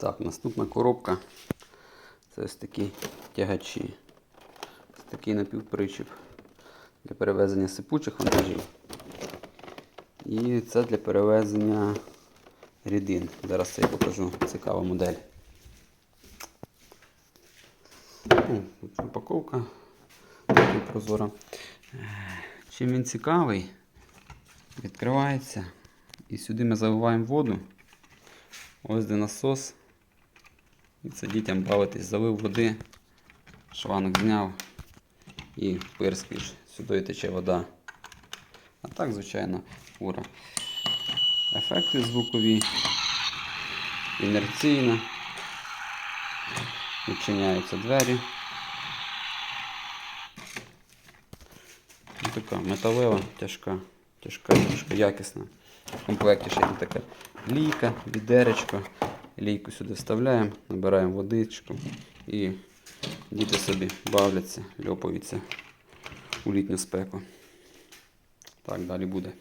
Так, наступна коробка. Це ось такі тягачі. Ось такий напівпричіп для перевезення сипучих вантажів. І це для перевезення рідин. Зараз це я покажу. Цікава модель. Ну, упаковка прозора. Чим він цікавий? Відкривається. І сюди ми заливаємо воду. Ось де насос. І це дітям бавитись, залив води, шванок зняв і пирскаєш. Сюди тече вода. А так, звичайно, фура. Ефекти звукові, інерційна. Відчиняються двері. Ось така металева, тяжка, тяжка, тяжка, якісна. В комплекті ще така лійка, відеречко. Лійку сюди вставляємо, набираємо водичку і діти собі бавляться, льопаються у літню спеку. Так, далі буде.